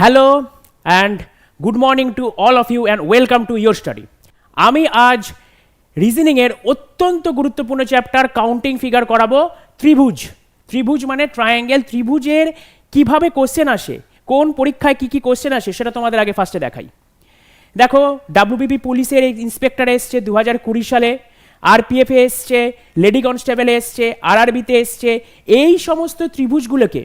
Hello and good morning to all of you and welcome to your study আমি আজ রিজনিংয়ের অত্যন্ত গুরুত্বপূর্ণ chapter counting figure করাবো, ত্রিভুজ। ত্রিভুজ মানে ট্রায়াঙ্গেল ত্রিভুজের কীভাবে কোশ্চেন আসে, কোন পরীক্ষায় কি কি কোশ্চেন আসে, সেটা তোমাদের আগে ফার্স্টে দেখাই। দেখো ডাব্লিউবিপি পুলিশের ইন্সপেক্টর এসছে দু হাজার কুড়ি সালে আরপিএফে এসছে লেডি কনস্টেবলে এসছে আরআরবিতে এসছে, এই সমস্ত ত্রিভুজগুলোকে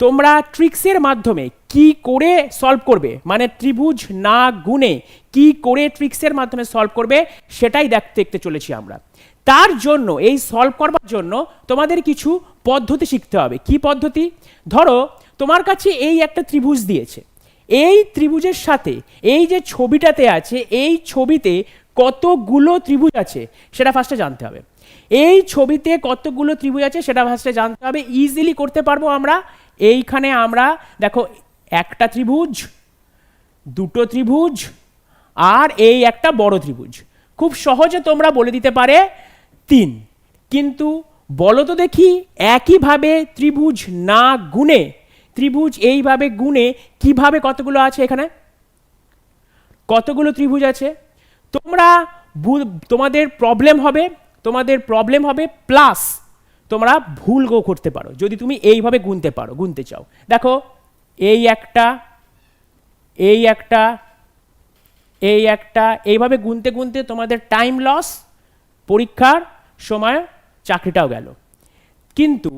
তোমরা ট্রিক্সের মাধ্যমে কি করে সলভ করবে? মানে ত্রিভুজ না গুণে কি করে ট্রিক্সের মাধ্যমে সলভ করবে? সেটাই দেখতে দেখতে চলেছি আমরা। তার জন্য, এই সলভ করবার জন্য তোমাদের কিছু পদ্ধতি শিখতে হবে। কি পদ্ধতি? ধরো, তোমার কাছে এই একটা ত্রিভুজ দিয়েছে। এই ত্রিভুজের সাথে, এই যে ছবিটাতে আছে, এই ছবিতে কতগুলো ত্রিভুজ আছে, সেটা ফার্স্টে জানতে হবে। এই ছবিতে কতগুলো ত্রিভুজ আছে, সেটা ফার্স্টে জানতে হবে। ইজিলি করতে পারব আমরা। এইখানে আমরা, দেখো, একটা ত্রিভুজ, দুটো ত্রিভুজ, আর এই একটা বড় ত্রিভুজ। খুব সহজে তোমরা বলে দিতে পারে তিন। কিন্তু বলো তো দেখি, একইভাবে ত্রিভুজ না গুণে, ত্রিভুজ এইভাবে গুণে কীভাবে কতগুলো আছে এখানে? কতগুলো ত্রিভুজ আছে? তোমরা তোমাদের প্রবলেম হবে, তোমাদের প্রবলেম হবে প্লাস তোমরা ভুল গো করতে পারো। যদি তুমি এইভাবে গুনতে পারো, গুনতে চাও। দেখো, এই একটা এই একটা এই একটা, এইভাবে গুনতে গুনতে তোমাদের টাইম লস পরীক্ষার সময় চাকরিটাও গেল। কিন্তু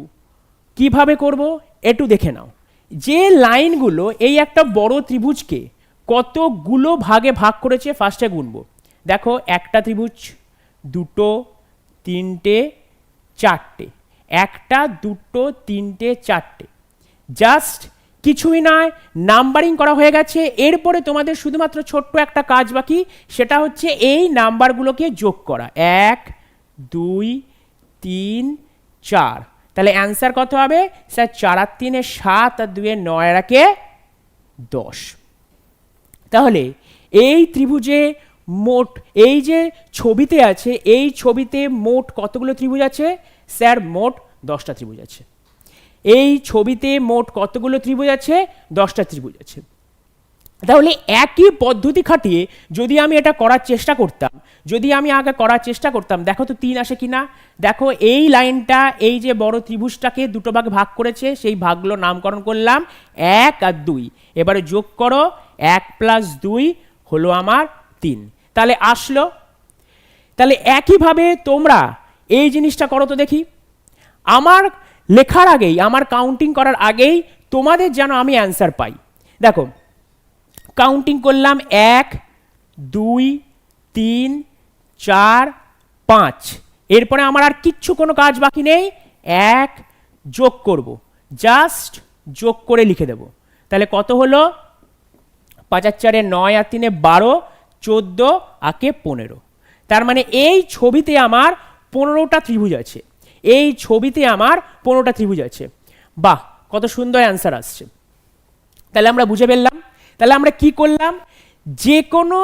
কীভাবে করব একটু দেখে নাও। যে লাইনগুলো এই একটা বড় ত্রিভুজকে কতগুলো ভাগে ভাগ করেছে ফার্স্টে গুনবো। দেখো, একটা ত্রিভুজ, দুটো, তিনটে, চারটে। একটা, দুটো, তিনটে, চারটে। জাস্ট কিছুই নয় নাম্বারিং করা হয়ে গেছে। এরপরে তোমাদের শুধুমাত্র ছোট্ট একটা কাজ বাকি, সেটা হচ্ছে এই নাম্বারগুলোকে যোগ করা। এক, দুই, তিন, চার। তাহলে অ্যান্সার কত হবে? স্যার, চার আর তিনে সাত আর দুয়ে নয় রাখে দশ। তাহলে এই ত্রিভুজে মোট, এই যে ছবিতে আছে, এই ছবিতে মোট কতগুলো ত্রিভুজ আছে? স্যার, মোট দশটা ত্রিভুজ আছে। এই ছবিতে মোট কতগুলো ত্রিভুজ আছে? দশটা ত্রিভুজ আছে। তাহলে একই পদ্ধতি খাটিয়ে যদি আমি এটা করার চেষ্টা করতাম, যদি আমি আগে করার চেষ্টা করতাম, দেখো তো তিন আসে কি না দেখো এই লাইনটা, এই যে বড় ত্রিভুজটাকে দুটো ভাগে ভাগ করেছে, সেই ভাগগুলো নামকরণ করলাম এক আর দুই। এবারে যোগ করো, এক প্লাস দুই হলো আমার তিন। তাহলে আসলো। তাহলে একইভাবে তোমরা এই জিনিসটা করো তো দেখি। আমার লেখার আগেই, আমার কাউন্টিং করার আগেই তোমাদের যেন আমি অ্যান্সার পাই। দেখো কাউন্টিং করলাম এক, দুই, তিন, চার, পাঁচ। এরপরে আমার আর কিচ্ছু কোনো কাজ বাকি নেই। এক, যোগ করব। জাস্ট যোগ করে লিখে দেব। তাহলে কত হলো? পাঁচ আর চারে নয় আর তিনে বারো, চোদ্দ, আকে পনেরো। তার মানে এই ছবিতে আমার পনেরোটা ত্রিভুজ আছে। এই ছবিতে আমার পনেরোটা ত্রিভুজ আছে। বাহ, কত সুন্দর অ্যান্সার আসছে। তাহলে আমরা বুঝে ফেললাম। তাহলে আমরা কি করলাম? যে কোনো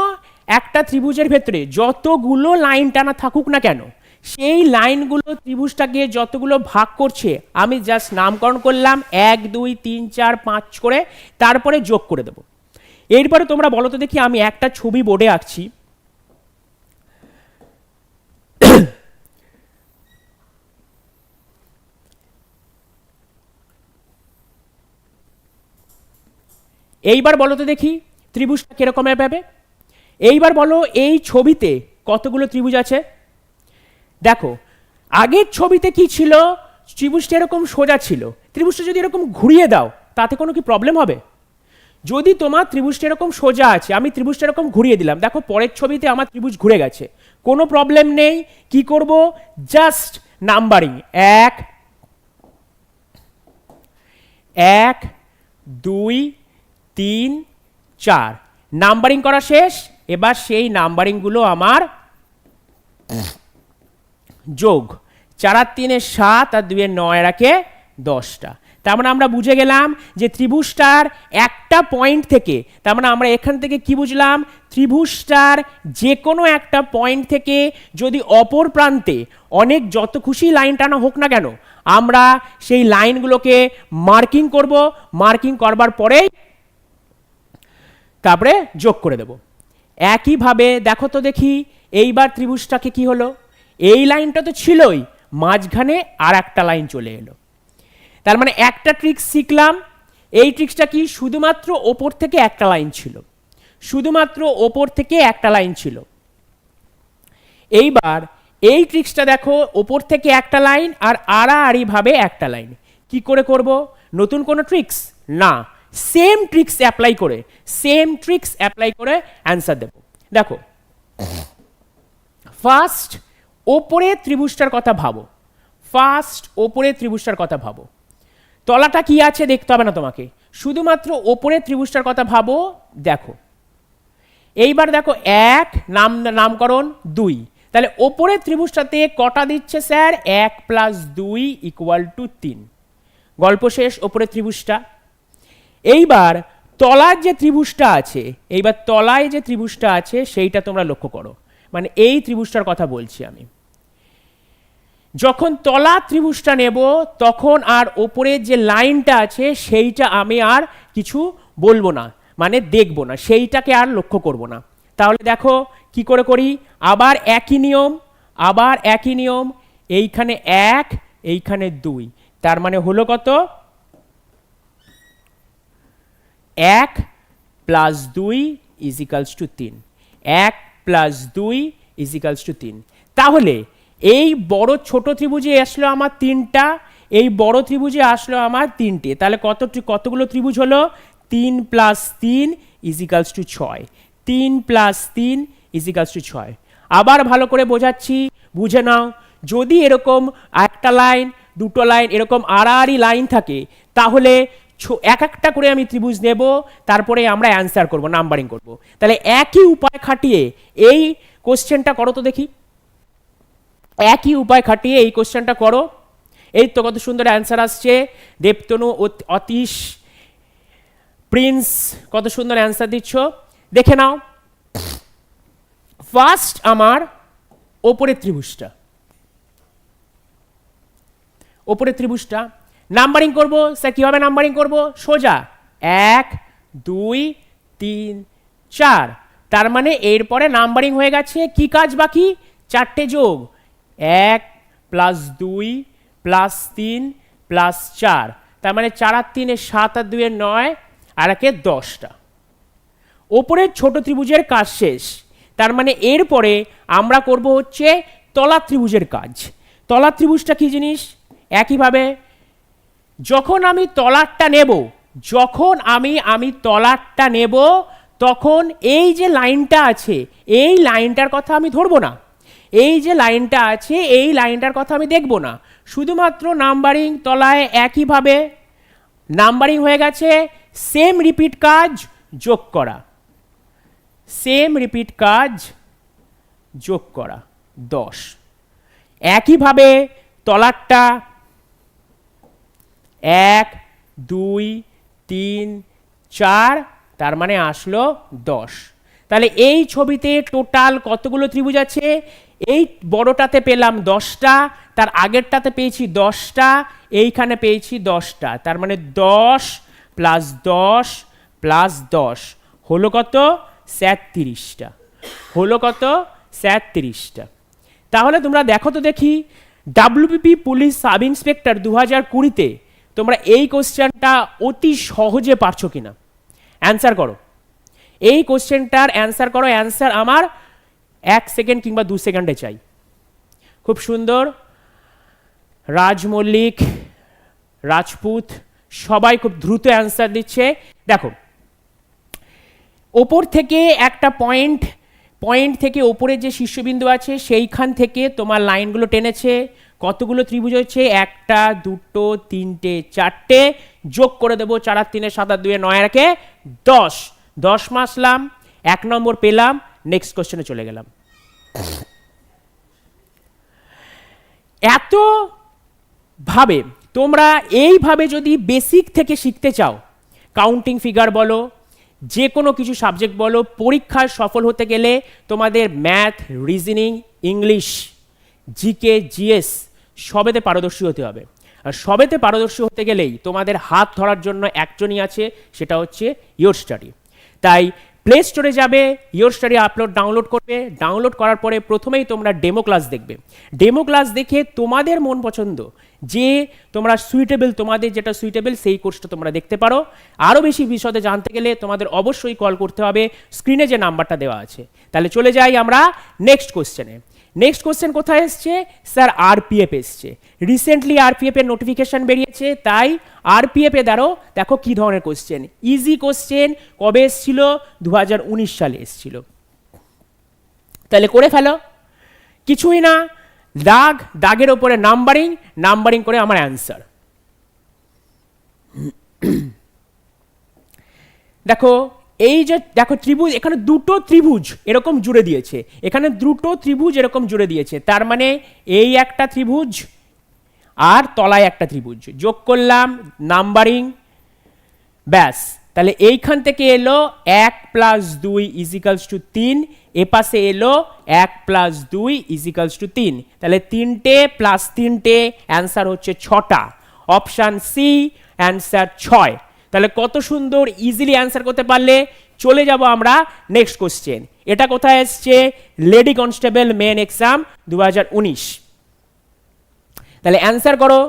একটা ত্রিভুজের ভেতরে যতগুলো লাইন টানা থাকুক না কেন, সেই লাইনগুলো ত্রিভুজটাকে যতগুলো ভাগ করছে, আমি জাস্ট নামকরণ করলাম এক, দুই, তিন, চার, পাঁচ করে, তারপরে যোগ করে দেবো। এরপরে তোমরা বলো তো দেখি আমি একটা ছবি বোর্ডে আঁকছি। এইবার বলো তো দেখি, ত্রিভুজটা কীরকম পাবে এইবার বলো এই ছবিতে কতগুলো ত্রিভুজ আছে? দেখো, আগের ছবিতে কি ছিল? ত্রিভুজটা এরকম সোজা ছিল। ত্রিভুজটা যদি এরকম ঘুরিয়ে দাও, তাতে কোনো কি প্রবলেম হবে? যদি তোমার ত্রিভুজটা এরকম সোজা আছে, আমি ত্রিভুজটা এরকম ঘুরিয়ে দিলাম। দেখো, পরের ছবিতে আমার ত্রিভুজ ঘুরে গেছে। কোনো প্রবলেম নেই। কি করব? জাস্ট নাম্বারিং এক এক, দুই তিন, চার। নাম্বারিং করা শেষ, এবার সেই নাম্বারিংগুলো আমার যোগ। চার আর তিনে সাত আর দুয়ে নয় রাখে দশটা। তার মানে আমরা বুঝে গেলাম যে ত্রিভুজটার একটা পয়েন্ট থেকে, তার মানে আমরা এখান থেকে কি বুঝলাম? ত্রিভুজটার যে কোনো একটা পয়েন্ট থেকে যদি অপর প্রান্তে অনেক যত খুশি লাইন টানা হোক না কেন, আমরা সেই লাইনগুলোকে মার্কিং করব। মার্কিং করবার পরেই তারপরে যোগ করে দেব। একইভাবে দেখো তো দেখি, এইবার ত্রিভুজটাকে কি হলো? এই লাইনটা তো ছিলই, মাঝখানে আর একটা লাইন চলে এলো। তার মানে একটা ট্রিক্স শিখলাম, এই ট্রিক্সটা কি শুধুমাত্র ওপর থেকে একটা লাইন ছিল। শুধুমাত্র ওপর থেকে একটা লাইন ছিল। এইবার এই ট্রিক্সটা দেখো, ওপর থেকে একটা লাইন আর আড়াআড়িভাবে একটা লাইন। কি করে করব? নতুন কোনো ট্রিক্স না। সেম ট্রিক্স অ্যাপ্লাই করে সেম ট্রিক্স অ্যাপ্লাই করে অ্যান্সার দেব। দেখো ফার্স্ট ওপরে ত্রিভুজটার কথা ভাবো। ফার্স্ট ওপরে ত্রিভুজটার কথা ভাবো। তলাটা কি আছে দেখতে হবে না তোমাকে। শুধুমাত্র ওপরে ত্রিভুজটার কথা ভাবো, দেখো। এইবার দেখো, এক, নাম, নামকরণ, দুই। তাহলে ওপরের ত্রিভুজটাতে কটা দিচ্ছে স্যার? এক প্লাস দুই ইকুয়াল টু তিন। গল্প শেষ ওপরের ত্রিভুজটা। এইবার তলার যে ত্রিভুজটা আছে, এইবার তলায় যে ত্রিভুজটা আছে, সেইটা তোমরা লক্ষ্য করো। মানে এই ত্রিভুজটার কথা বলছি আমি। যখন তলা ত্রিভুজটা নেব, তখন আর ওপরের যে লাইনটা আছে, সেইটা আমি আর কিছু বলব না মানে দেখব না, সেইটাকে আর লক্ষ্য করব না। তাহলে দেখো, কি করে করি? আবার একই নিয়ম, আবার একই নিয়ম, এইখানে এক, এইখানে দুই। তার মানে হলো কত? এক প্লাস দুই ইজিক্যালস টু তিন। এক প্লাস দুই ইজিক্যালস টু তিন। তাহলে এই বড় ছোট ত্রিভুজে আসলো আমার তিনটা, এই বড় ত্রিভুজে আসলো আমার তিনটে। তাহলে কত কতগুলো ত্রিভুজ হলো? তিন প্লাস তিন ইজিক্যালস টু ছয়। তিন প্লাস তিন ইজিক্যালস টু ছয়। আবার ভালো করে বোঝাচ্ছি, বুঝে নাও। যদি এরকম একটা লাইন দুটো লাইন এরকম আড়াআড়ি লাইন থাকে, তাহলে এক একটা করে আমি ত্রিভুজ নেব, তারপরে আমরা অ্যান্সার করব নাম্বারিং করব। তাহলে একই উপায় খাটিয়ে এই কোশ্চেনটা করো তো দেখি। একই উপায় খাটিয়ে এই কোশ্চেনটা করো। এই তো কত সুন্দর অ্যান্সার আসছে। দেবতনু অত- অতীশ প্রিন্স কত সুন্দর অ্যান্সার দিচ্ছ। দেখে নাও। ফার্স্ট আমার ওপরের ত্রিভুজটা। ওপরের ত্রিভুজটা নাম্বারিং করব স্যার কীভাবে নাম্বারিং করব? সোজা, এক, দুই, তিন, চার। তার মানে এরপরে নাম্বারিং হয়ে গেছে কি কাজ বাকি? চারটে যোগ। এক প্লাস দুই প্লাস তিন প্লাস চার। তার মানে চার আর তিনে সাত আর দুয়ে নয়, আর একে দশটা। ওপরের ছোট ত্রিভুজের কাজ শেষ। তার মানে এরপরে আমরা করব হচ্ছে তলা ত্রিভুজের কাজ। তলা ত্রিভুজটা কি জিনিস? একইভাবে যখন আমি তলারটা নেব, যখন আমি আমি তলারটা নেব, তখন এই যে লাইনটা আছে, এই লাইনটার কথা আমি ধরবো না। এই যে লাইনটা আছে, এই লাইনটার কথা আমি দেখব না। শুধুমাত্র নাম্বারিং তলায় একইভাবে নাম্বারিং হয়ে গেছে, সেম রিপিট কাজ, যোগ করা। সেম রিপিট কাজ, যোগ করা। দশ। একইভাবে তলারটা এক, দুই, তিন, চার, তার মানে আসলো দশ। তাহলে এই ছবিতে টোটাল কতগুলো ত্রিভুজ আছে? এই বড়টাতে পেলাম দশটা, তার আগেরটাতে পেয়েছি দশটা, এইখানে পেয়েছি দশটা। তার মানে দশ প্লাস দশ প্লাস দশ, হলো কত? স্যাত্রিশটা হলো কত? স্যাত্রিশটা তাহলে তোমরা দেখো তো দেখি, ডাব্লিউপিপি পুলিশ সাব ইন্সপেক্টর দু হাজার কুড়িতে তোমরা এই কোশ্চেনটা অতি সহজে পারছ কিনা? অ্যান্সার করো। এই কোশ্চেনটার অ্যান্সার করো। অ্যান্সার আমার এক সেকেন্ড কিংবা দু সেকেন্ডে চাই। খুব সুন্দর। রাজ মল্লিক রাজপুত সবাই খুব দ্রুত অ্যান্সার দিচ্ছে। দেখো, ওপর থেকে একটা পয়েন্ট পয়েন্ট থেকে ওপরে যে শীর্ষবিন্দু আছে, সেইখান থেকে তোমার লাইনগুলো টেনেছে। কতগুলো ত্রিভুজ হচ্ছে একটা, দুটো, তিনটে, চারটে। যোগ করে দেবো চার আর তিনে, সাত আর দুয়ে, নয় রাখে দশ। দশ মাসলাম এক নম্বর পেলাম নেক্সট কোশ্চেনে চলে গেলাম। এত ভাবে তোমরা এইভাবে যদি বেসিক থেকে শিখতে চাও কাউন্টিং ফিগার বলো যে কোনো কিছু সাবজেক্ট বলো, পরীক্ষায় সফল হতে গেলে তোমাদের math reasoning English GK GS সবেতে পারদর্শী হতে হবে। আর সবেতে পারদর্শী হতে গেলেই তোমাদের হাত ধরার জন্য একজনই আছে, সেটা হচ্ছে ইয়োর স্টাডি তাই প্লে স্টোরে যাবে ইয়োর স্টাডি আপলোড ডাউনলোড করবে। ডাউনলোড করার পরে প্রথমেই তোমরা ডেমো ক্লাস দেখবে। ডেমো ক্লাস দেখে তোমাদের মন পছন্দ, যে তোমরা সুইটেবল তোমাদের যেটা সুইটেবল সেই কোর্সটা তোমরা দেখতে পারো। আরও বেশি বিশদে জানতে গেলে তোমাদের অবশ্যই কল করতে হবে। স্ক্রিনে যে নাম্বারটা দেওয়া আছে। তাহলে চলে যাই আমরা নেক্সট কোশ্চেনে নেক্সট কোশ্চেন কোথায় এসছে? স্যার আরপিএফ এসছে। রিসেন্টলি আরপিএফ এর নোটিফিকেশন বেরিয়েছে, তাই আরপিএফ দ্বারও দেখো কি ধরনের কোশ্চেন ইজি কোশ্চেন কবে এসছিল? দু হাজার উনিশ সালে এসছিল। তাহলে করে ফেলো। কিছুই না। দাগ, দাগের ওপরে নাম্বারিং নাম্বারিং করে আমার অ্যান্সার দেখো এই যে, দেখো ত্রিভুজ, এখানে দুটো ত্রিভুজ এরকম জুড়ে দিয়েছে। এখানে দুটো ত্রিভুজ এরকম জুড়ে দিয়েছে। তার মানে এই একটা ত্রিভুজ আর তলায় একটা ত্রিভুজ। যোগ করলাম নাম্বারিং ব্যাস। তাহলে এইখান থেকে এলো এক প্লাস দুই ইজিক্যালস টু তিন, এ পাশে এলো এক প্লাস দুই ইজিক্যালস টু তিন। তাহলে তিনটে প্লাস তিনটে অ্যান্সার হচ্ছে ছটা। অপশান সি অ্যান্সার ছয়। তাহলে কত সুন্দর ইজিলি অ্যান্সার করতে পারলে চলে যাব আমরা নেক্সট কোশ্চেন এটা কোথায় এসছে? লেডি কনস্টেবল মেন এক্সাম দু হাজার উনিশ। তাহলে অ্যান্সার করো,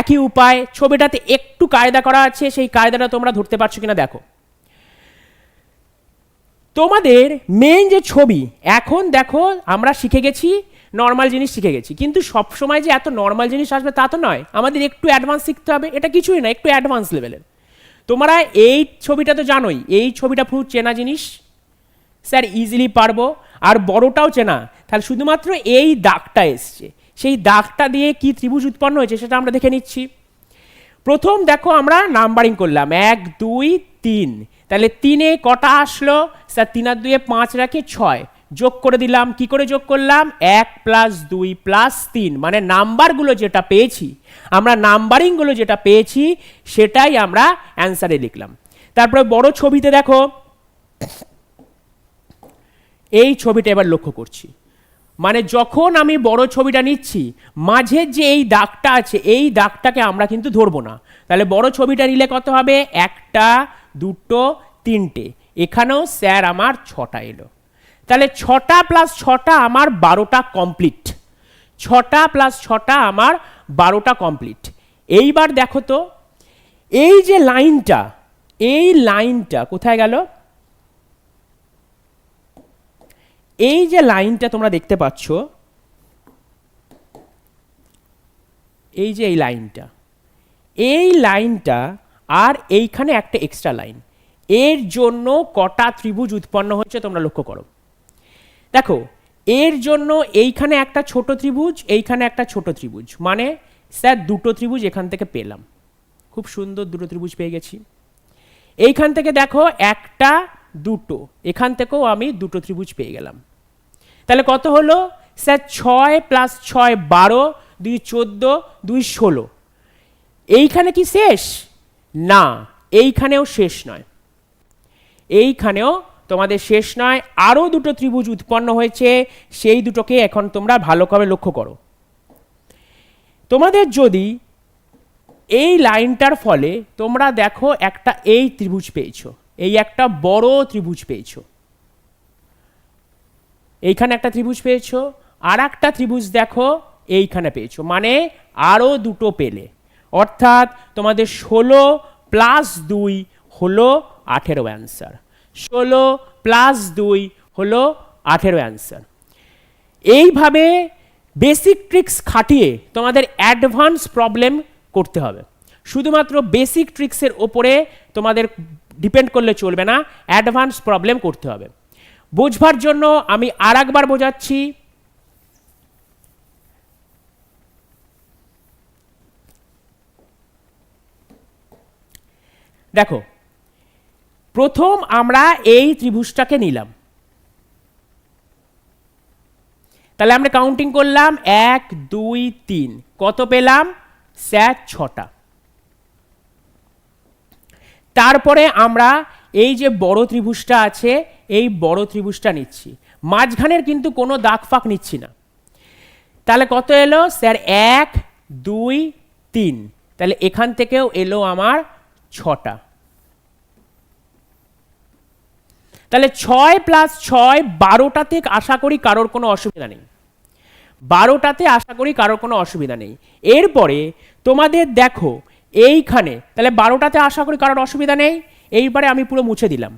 একই উপায়, ছবিটাতে একটু কায়দা করা আছে, সেই কায়দাটা তোমরা ধরতে পারছ কিনা দেখো। তোমাদের মেন যে ছবি, এখন দেখো আমরা শিখে গেছি নর্মাল জিনিস শিখে গেছি। কিন্তু সব সময় যে এত নর্মাল জিনিস আসবে তা তো নয়। আমাদের একটু অ্যাডভান্স শিখতে হবে, এটা কিছুই না একটু অ্যাডভান্স লেভেলের তোমরা এই ছবিটা তো জানোই, এই ছবিটা পুরো চেনা জিনিস। স্যার ইজিলি পারব। আর বড়টাও চেনা। তাহলে শুধুমাত্র এই দাগটা এসছে। সেই দাগটা দিয়ে কি ত্রিভুজ উৎপন্ন হয়েছে সেটা আমরা দেখে নিচ্ছি। প্রথম দেখো আমরা নাম্বারিং করলাম। এক, দুই, তিন। তাহলে তিনে কটা আসলো? স্যার, তিন আর দুয়ে পাঁচ রাখে ছয়। যোগ করে দিলাম, কি করে যোগ করলাম? এক প্লাস দুই প্লাস তিন। মানে নাম্বারগুলো যেটা পেয়েছি, আমরা নাম্বারিংগুলো যেটা পেয়েছি, সেটাই আমরা অ্যান্সারে লিখলাম। তারপরে বড় ছবিতে দেখো, এই ছবিটা এবার লক্ষ্য করছি। মানে যখন আমি বড় ছবিটা নিচ্ছি মাঝের যে এই দাগটা আছে, এই দাগটাকে আমরা কিন্তু ধরবো না। তাহলে বড় ছবিটা নিলে কত হবে? একটা, দুটো, তিনটে। এখানেও স্যার আমার ছটা এলো। তাহলে ছটা প্লাস ছটা আমার বারোটা কমপ্লিট ছটা প্লাস ছটা আমার বারোটা কমপ্লিট এইবার দেখো তো, এই যে লাইনটা, এই লাইনটা কোথায় গেল? এই যে লাইনটা তোমরা দেখতে পাচ্ছ, এই যে এই লাইনটা এই লাইনটা আর এইখানে একটা এক্সট্রা লাইন এর জন্য কটা ত্রিভুজ উৎপন্ন হচ্ছে তোমরা লক্ষ্য করো। দেখো, এর জন্য এইখানে একটা ছোট ত্রিভুজ, এইখানে একটা ছোট ত্রিভুজ। মানে স্যার, দুটো ত্রিভুজ এখান থেকে পেলাম। খুব সুন্দর দুটো ত্রিভুজ পেয়ে গেছি। এইখান থেকে দেখো, একটা, দুটো। এখান থেকেও আমি দুটো ত্রিভুজ পেয়ে গেলাম। তাহলে কত হলো? স্যার, ছয় প্লাস ছয়, বারো, দুই চোদ্দ, দুই ষোলো। এইখানে কি শেষ? না, এইখানেও শেষ নয়। এইখানেও তোমাদের শেষ নয়, আরও দুটো ত্রিভুজ উৎপন্ন হয়েছে, সেই দুটোকে এখন তোমরা ভালোভাবে লক্ষ্য করো। তোমাদের যদি এই লাইনটার ফলে তোমরা দেখো একটা এই ত্রিভুজ পেয়েছ, এই একটা বড় ত্রিভুজ পেয়েছ। এইখানে একটা ত্রিভুজ পেয়েছ, আর একটা ত্রিভুজ দেখো এইখানে পেয়েছ মানে আরও দুটো পেলে। অর্থাৎ তোমাদের ষোলো প্লাস দুই হলো আঠেরো অ্যান্সার। ষোলো প্লাস দুই হলো আঠেরো অ্যান্সার এইভাবে বেসিক ট্রিক্স খাটিয়ে তোমাদের অ্যাডভান্স প্রবলেম করতে হবে। শুধুমাত্র বেসিক ট্রিক্সের ওপরে তোমাদের ডিপেন্ড করলে চলবে না অ্যাডভান্স প্রবলেম করতে হবে। বোঝবার জন্য আমি আর একবার বোঝাচ্ছি। দেখো প্রথম আমরা এই ত্রিভুজটাকে নিলাম। তাহলে আমরা কাউন্টিং করলাম এক, দুই, তিন। কত পেলাম? স্যার, ছটা। তারপরে আমরা এই যে বড় ত্রিভুজটা আছে, এই বড় ত্রিভুজটা নিচ্ছি। মাঝখানের কিন্তু কোনো দাগ ফাঁক নিচ্ছি না। তাহলে কত এলো? স্যার, এক, দুই, তিন। তাহলে এখান থেকেও এলো আমার ছটা। তাহলে ছয় প্লাস ছয় বারোটাতে আশা করি কারোর কোনো অসুবিধা নেই। বারোটাতে আশা করি কারোর কোনো অসুবিধা নেই। এরপরে তোমাদের দেখো, এইখানে, তাহলে বারোটাতে আশা করি কারোর অসুবিধা নেই, এইবারে আমি পুরো মুছে দিলাম।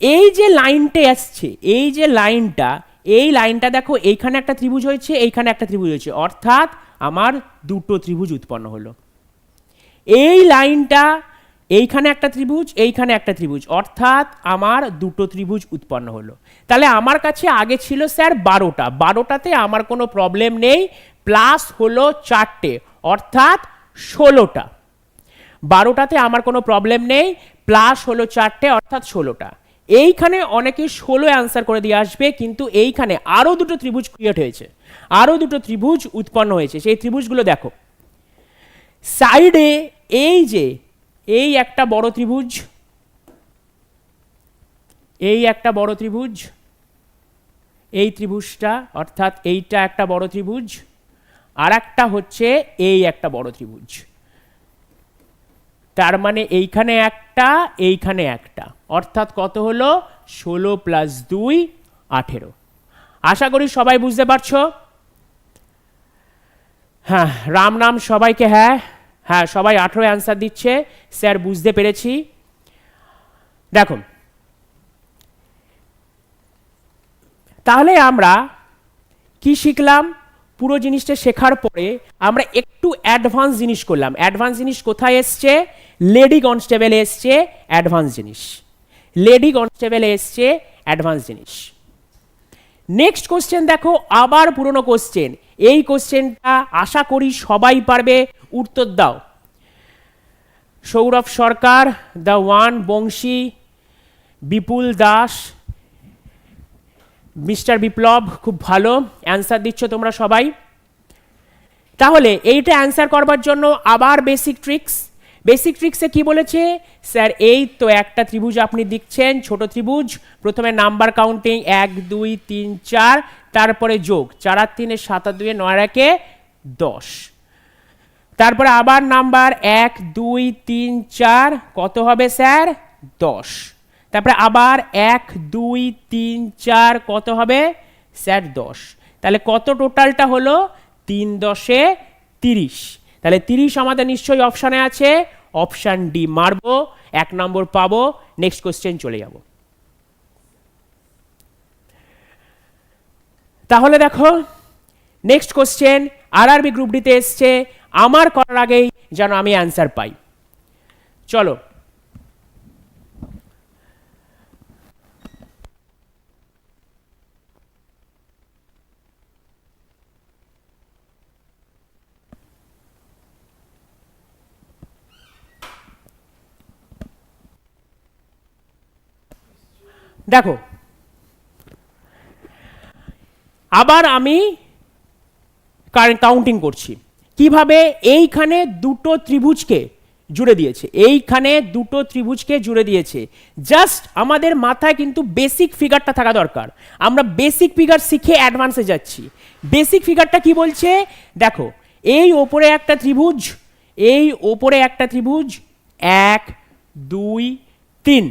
এই যে লাইনটা আসছে এই যে লাইনটা, এই লাইনটা দেখো, এইখানে একটা ত্রিভুজ হয়েছে, এইখানে একটা ত্রিভুজ হয়েছে, অর্থাৎ আমার দুটো ত্রিভুজ উৎপন্ন হলো। এই লাইনটা এইখানে একটা ত্রিভুজ, এইখানে একটা ত্রিভুজ। অর্থাৎ আমার দুটো ত্রিভুজ উৎপন্ন হলো। তাহলে আমার কাছে আগে ছিল স্যার বারোটা। বারোটাতে আমার কোনো প্রবলেম নেই। প্লাস হলো চারটে। অর্থাৎ ষোলোটা। বারোটাতে আমার কোনো প্রবলেম নেই। প্লাস হলো চারটে, অর্থাৎ ষোলোটা। এইখানে অনেকে ষোলো অ্যান্সার করে দিয়ে আসবে, কিন্তু এইখানে আরও দুটো ত্রিভুজ ক্রিয়েট হয়েছে। আরও দুটো ত্রিভুজ উৎপন্ন হয়েছে। সেই ত্রিভুজগুলো দেখো। সাইডে এই যে এই একটা বড় ত্রিভুজ, এই একটা বড় ত্রিভুজ, এই ত্রিভুজটা, অর্থাৎ এইটা একটা বড় ত্রিভুজ আর একটা হচ্ছে এই একটা বড় ত্রিভুজ। তার মানে এইখানে একটা এইখানে একটা। অর্থাৎ কত হলো? ষোলো প্লাস দুই, আঠেরো। আশা করি সবাই বুঝতে পারছ? হ্যাঁ রাম নাম সবাইকে হ্যাঁ। হ্যাঁ সবাই আঠেরো অ্যান্সার দিচ্ছে। স্যার, বুঝতে পেরেছি। দেখো তাহলে আমরা কি শিখলাম? পুরো জিনিসটা শেখার পরে আমরা একটু অ্যাডভান্স জিনিস করলাম। অ্যাডভান্স জিনিস কোথায় এসছে? লেডি কনস্টেবল এসছে অ্যাডভান্স জিনিস। লেডি কনস্টেবল এসছে অ্যাডভান্স জিনিস। নেক্সট কোশ্চেন দেখো, আবার পুরনো কোশ্চেন এই কোশ্চেনটা আশা করি সবাই পারবে উত্তর দাও। Sourav Sarkar, the one Banshi, Bipul Das, mister Biplab, খুব ভালো অ্যান্সার দিচ্ছ তোমরা সবাই। তাহলে এইটা অ্যান্সার করবার জন্য আবার বেসিক ট্রিক্স বেসিক ট্রিক্সে কি বলেছে? স্যার এই তো একটা ত্রিভুজ আপনি দিচ্ছেন ছোট ত্রিভুজ। প্রথমে নাম্বার কাউন্টিং এক, দুই, তিন, চার, তারপরে যোগ। চার আর তিনে, সাত আর দুয়ে, নয় একে, দশ। তারপরে আবার নাম্বার এক, দুই, তিন, চার, কত হবে স্যার? দশ। তারপরে আবার এক, দুই, তিন, চার, কত হবে? স্যার, দশ। তাহলে কত টোটালটা হলো? তিন দশে তিরিশ। তাহলে তিরিশ আমাদের নিশ্চয়ই অপশানে আছে। অপশান ডি মারব, এক নম্বর পাবো নেক্সট কোশ্চেন চলে যাব। তাহলে দেখো নেক্সট কোশ্চেন আর আরবি গ্রুপ ডিতে এসছে, আমার করার আগেই যেন আমি অ্যান্সার পাই। চলো দেখো, আবার আমি কাউন্টিং করছি। কীভাবে এইখানে দুটো ত্রিভুজকে জুড়ে দিয়েছে? এইখানে দুটো ত্রিভুজকে জুড়ে দিয়েছে। জাস্ট আমাদের মাথায় কিন্তু বেসিক ফিগারটা থাকা দরকার। আমরা বেসিক ফিগার শিখে অ্যাডভান্সে যাচ্ছি। বেসিক ফিগারটা কি বলছে? দেখো, এই ওপরে একটা ত্রিভুজ, এই ওপরে একটা ত্রিভুজ, এক, দুই, তিন।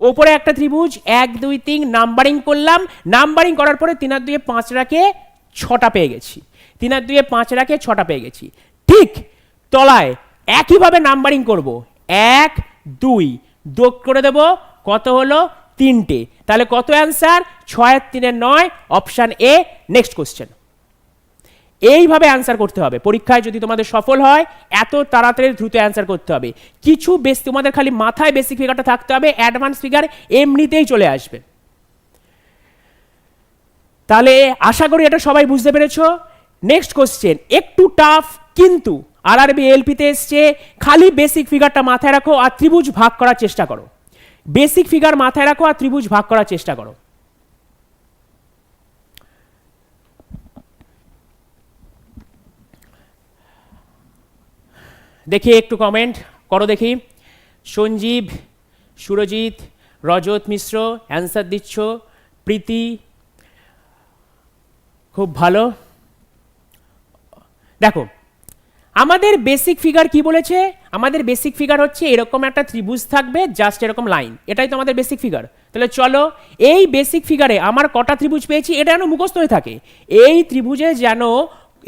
ওপরে একটা ত্রিভুজ, এক, দুই, তিন নাম্বারিং করলাম। নাম্বারিং করার পরে তিন আর দুয়ে পাঁচ রাখে ছটা পেয়ে গেছি। তিন আর দুয়ে পাঁচ রাখে ছটা পেয়ে গেছি। ঠিক তলায় একইভাবে নাম্বারিং করব। এক, দুই, যোগ করে দেব, কত হলো? তিনটে। তাহলে কত অ্যান্সার ছয়ের তিনের নয় অপশান এ নেক্সট কোশ্চেন এইভাবে অ্যান্সার করতে হবে। পরীক্ষায় যদি তোমাদের সফল হয়, এত তাড়াতাড়ি দ্রুত অ্যান্সার করতে হবে। কিছু বেশ তোমাদের খালি মাথায় বেসিক ফিগারটা থাকতে হবে অ্যাডভান্স ফিগার এমনিতেই চলে আসবে। তাহলে আশা করি এটা সবাই বুঝতে পেরেছ। নেক্সট কোশ্চেন একটু টাফ কিন্তু আর আরবি এলপিতে এসছে, খালি বেসিক ফিগারটা মাথায় রাখো আর ত্রিভুজ ভাগ করার চেষ্টা করো। বেসিক ফিগার মাথায় রাখো আর ত্রিভুজ ভাগ করার চেষ্টা করো। দেখি একটু কমেন্ট করো দেখি। সঞ্জীব, সুরজিৎ, রজত মিশ্র অ্যান্সার দিচ্ছ, প্রীতি, খুব ভালো। দেখো, আমাদের বেসিক ফিগার কি বলেছে? আমাদের বেসিক ফিগার হচ্ছে এরকম একটা ত্রিভুজ থাকবে জাস্ট এরকম লাইন এটাই তো আমাদের বেসিক ফিগার তাহলে চলো, এই বেসিক ফিগারে আমার কটা ত্রিভুজ পেয়েছি, এটা যেন মুখস্থ হয়ে থাকে। এই ত্রিভুজে যেন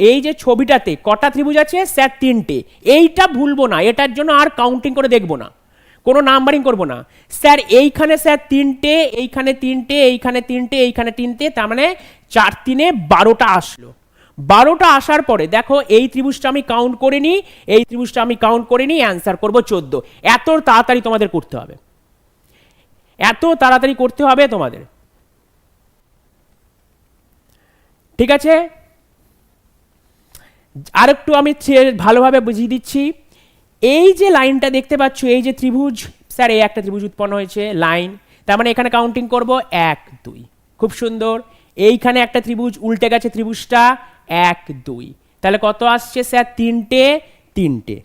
এই যে ছবিটাতে কটা ত্রিভুজ আছে? স্যার, তিনটে। এইটা ভুলবো না, এটার জন্য আর কাউন্টিং করে দেখব না। কোনো নাম্বারিং করব না। স্যার, এইখানে স্যার তিনটে, এইখানে তিনটে এইখানে তিনটে এইখানে তিনটে, তার মানে চার তিনে বারোটা আসলো। বারোটা আসার পরে দেখো, এই ত্রিভুজটা আমি কাউন্ট করে নিই এই ত্রিভুজটা আমি কাউন্ট করে নিই অ্যান্সার করব চোদ্দ। এত তাড়াতাড়ি তোমাদের করতে হবে। এত তাড়াতাড়ি করতে হবে তোমাদের। ঠিক আছে? আরেকটু আমি ভালোভাবে বুঝিয়ে দিচ্ছি। এই যে লাইনটা দেখতে পাচ্ছ, এই যে ত্রিভুজ, স্যার, এই একটা ত্রিভুজ উৎপন্ন হয়েছে, লাইন। তার মানে এখানে কাউন্টিং করব এক, দুই। খুব সুন্দর। এইখানে একটা ত্রিভুজ, উল্টে গেছে ত্রিভুজটা, এক, দুই। তাহলে কত আসছে, স্যার? তিনটে তিনটে।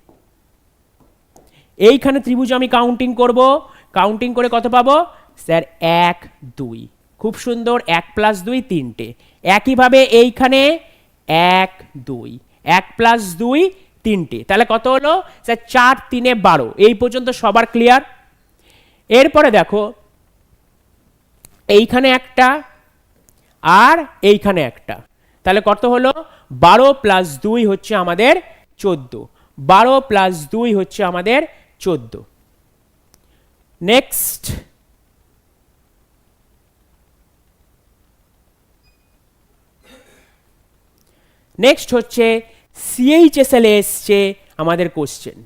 এইখানে ত্রিভুজ আমি কাউন্টিং করব। কাউন্টিং করে কত পাবো? স্যার, এক, দুই। খুব সুন্দর, এক প্লাস দুই, তিনটে। একইভাবে এইখানে এক, দুই। এক প্লাস দুই, তিনটে। তাহলে কত হলো? স্যার, চার, তিনে বারো। এই পর্যন্ত সবার ক্লিয়ার এরপরে দেখো, এইখানে একটা আর এইখানে একটা। তাহলে কত হলো? বারো প্লাস দুই হচ্ছে আমাদের চোদ্দ। বারো প্লাস দুই হচ্ছে আমাদের চোদ্দ। নেক্সট নেক্সট হচ্ছে সিএইচএসএল এসছে আমাদের কোশ্চেন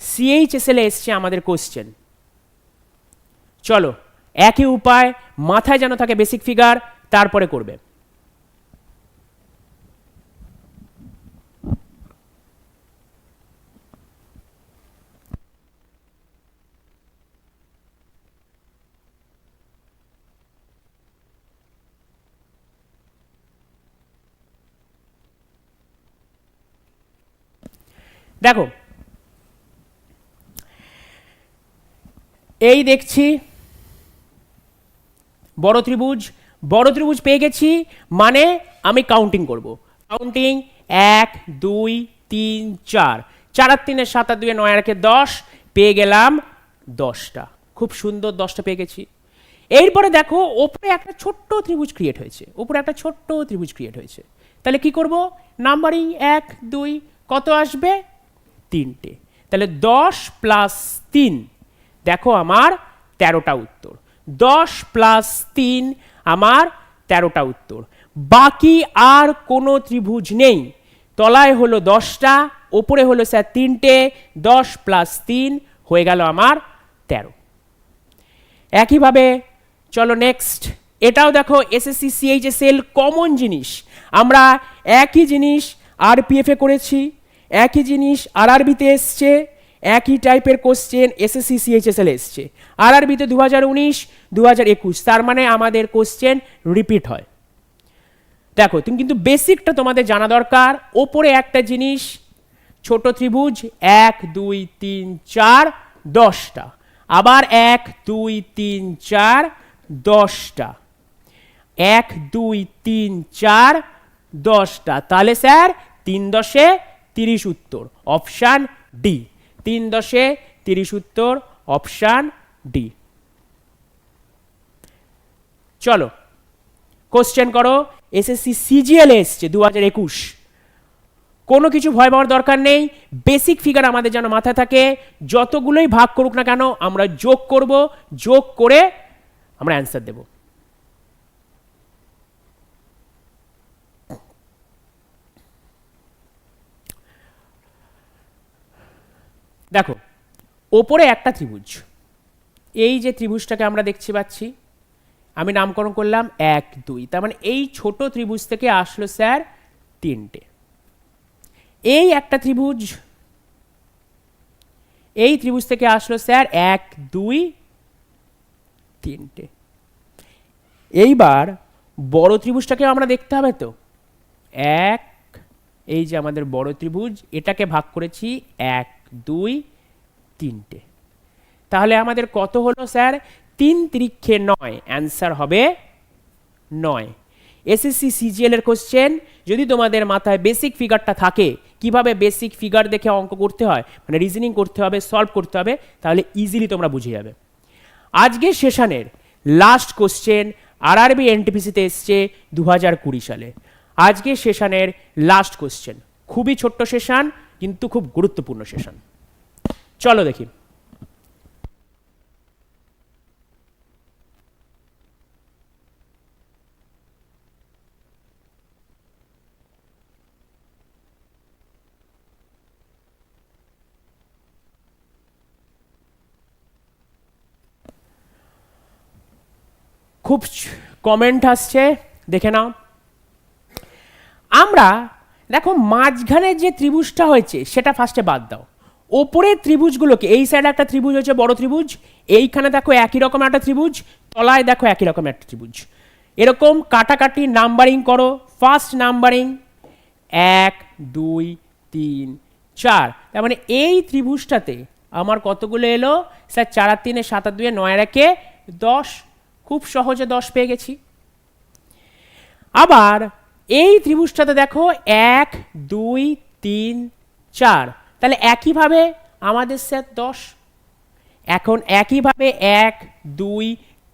সিএইচএসএলে এসছে আমাদের কোশ্চেন চলো, একই উপায়, মাথায় যেন থাকে বেসিক ফিগার তারপরে করবে। দেখো, এই দেখছি বড় ত্রিভুজ। বড় ত্রিভুজ পেয়ে গেছি মানে আমি কাউন্টিং করব। কাউন্টিং এক, দুই, তিন, চার। চার আর তিনের সাত আর দুয়ে নয় আর দশ, পেয়ে গেলাম দশটা। খুব সুন্দর দশটা পেয়ে গেছি। এরপরে দেখো, ওপরে একটা ছোট্ট ত্রিভুজ ক্রিয়েট হয়েছে। ওপরে একটা ছোট্ট ত্রিভুজ ক্রিয়েট হয়েছে। তাহলে কি করব? নাম্বারিং এক, দুই, কত আসবে? তিনটে। তাহলে দশ প্লাস তিন, দেখো আমার তেরোটা উত্তর। দশ প্লাস তিন আমার তেরোটা উত্তর। বাকি আর কোনো ত্রিভুজ নেই। তলায় হলো দশটা, ওপরে হলো স্যার তিনটে, দশ প্লাস তিন হয়ে গেল আমার তেরো। একইভাবে চলো নেক্সট এটাও দেখো এসএসসি সিএইচএসএল কমন জিনিস। আমরা একই জিনিস আরপিএফে করেছি। একই জিনিস আরআরবিতে এসছে, একই টাইপের কোশ্চেন এসএসসি সিএইচএসএল এসছে। আরআরবিতে দু হাজার উনিশ দু হাজার একুশ, তার মানে আমাদের কোশ্চেন রিপিট হয়। দেখো, তুমি কিন্তু বেসিকটা তোমাদের জানা দরকার। ওপরে একটা জিনিস, ছোট ত্রিভুজ, এক, দুই, তিন, চার, দশটা। আবার এক, দুই, তিন, চার, দশটা। এক, দুই, তিন, চার, দশটা। তাহলে স্যার, তিন দশে তিরিশ উত্তর অপশান ডি তিন দশে তিরিশ উত্তর অপশান ডি চলো কোশ্চেন করো এসএসসি সিজিএল এসছে দু হাজার একুশ। কোনো কিছু ভয় পাওয়ার দরকার নেই বেসিক ফিগার আমাদের যেন মাথায় থাকে, যতগুলোই ভাগ করুক না কেন, আমরা যোগ করব, যোগ করে আমরা অ্যান্সার দেব। দেখো, ওপরে একটা ত্রিভুজ। এই যে ত্রিভুজটাকে আমরা দেখছি পাচ্ছি, আমি নামকরণ করলাম এক, দুই। তার মানে এই ছোট ত্রিভুজ থেকে আসলো স্যার তিনটে। এই একটা ত্রিভুজ, এই ত্রিভুজ থেকে আসলো স্যার এক, দুই, তিনটে। এইবার বড় ত্রিভুজটাকে আমরা দেখতে হবে তো? এক, এই যে আমাদের বড় ত্রিভুজ, এটাকে ভাগ করেছি এক দুই, তিনটে। তাহলে আমাদের কত হলো স্যার? তিন তিরিক্ষে নয়। অ্যান্সার হবে নয়। এসএসসি সিজিএল এর কোশ্চেন যদি তোমাদের মাথায় বেসিক ফিগারটা থাকে, কীভাবে বেসিক ফিগার দেখে অঙ্ক করতে হয় মানে রিজনিং করতে হবে সলভ করতে হবে, তাহলে ইজিলি তোমরা বুঝে যাবে। আজকে সেশনের লাস্ট কোশ্চেন আরআরবি এনটিপিসিতে এসছে দু হাজার কুড়ি সালে। আজকে সেশনের লাস্ট কোশ্চেন খুবই ছোট্ট সেশন কিন্তু খুব গুরুত্বপূর্ণ সেশন। চলো দেখি। খুব কমেন্ট আসছে দেখে নাও। আমরা দেখো, মাঝখানে যে ত্রিভুজটা হয়েছে, সেটা ফার্স্টে বাদ দাও। ওপরের ত্রিভুজগুলোকে, এই সাইডে একটা ত্রিভুজ হয়েছে, বড় ত্রিভুজ। এইখানে দেখো একই রকম একটা ত্রিভুজ, তলায় দেখো একই রকম একটা ত্রিভুজ। এরকম কাটাকাটি নাম্বারিং করো ফার্স্ট নাম্বারিং এক, দুই, তিন, চার। তার মানে এই ত্রিভুজটাতে আমার কতগুলো এলো? স্যার, চার আর তিনে, সাত আর দুয়ে, নয় একে দশ। খুব সহজে দশ পেয়ে গেছি। আবার এই ত্রিভুজটাতে দেখো এক, দুই, তিন, চার। তাহলে একইভাবে আমাদের স্যার দশ। এখন একইভাবে এক, দুই,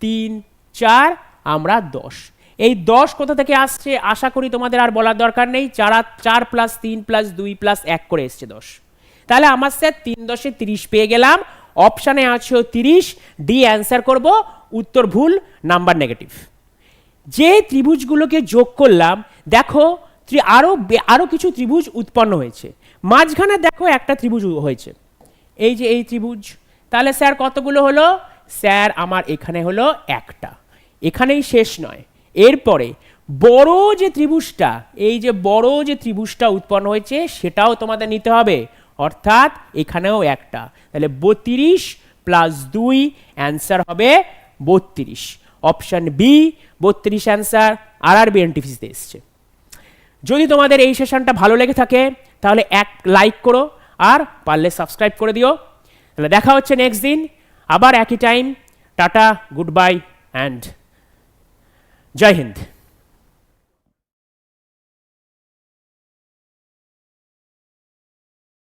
তিন, চার, আমরা দশ। এই দশ কোথা থেকে আসছে? আশা করি তোমাদের আর বলার দরকার নেই। চার চার প্লাস তিন প্লাস দুই প্লাস এক করে এসছে দশ। তাহলে আমার স্যার তিন দশে তিরিশ পেয়ে গেলাম। অপশানে আছে তিরিশ। ডি অ্যান্সার করব। উত্তর ভুল নাম্বার নেগেটিভ যে ত্রিভুজগুলোকে যোগ করলাম দেখো আরও আরও কিছু ত্রিভুজ উৎপন্ন হয়েছে। মাঝখানে দেখো একটা ত্রিভুজ হয়েছে। এই যে এই ত্রিভুজ, তাহলে স্যার কতগুলো হলো? স্যার, আমার এখানে হলো একটা। এখানেই শেষ নয়। এরপরে, বড় যে ত্রিভুজটা, এই যে বড় যে ত্রিভুজটা উৎপন্ন হয়েছে, সেটাও তোমাদের নিতে হবে। অর্থাৎ, এখানেও একটা। তাহলে বত্রিশ প্লাস দুই অ্যান্সার হবে বত্রিশ। অপশান বি বত্রিশ অ্যান্সার আর আর বি এনটিভিসিতে এসছে। যদি তোমাদের এই সেশনটা ভালো লেগে থাকে, তাহলে এক লাইক করো আর পারলে সাবস্ক্রাইব করে দিও। তাহলে দেখা হচ্ছে নেক্সট দিন, আবার একই time tata good bye and Jai Hind.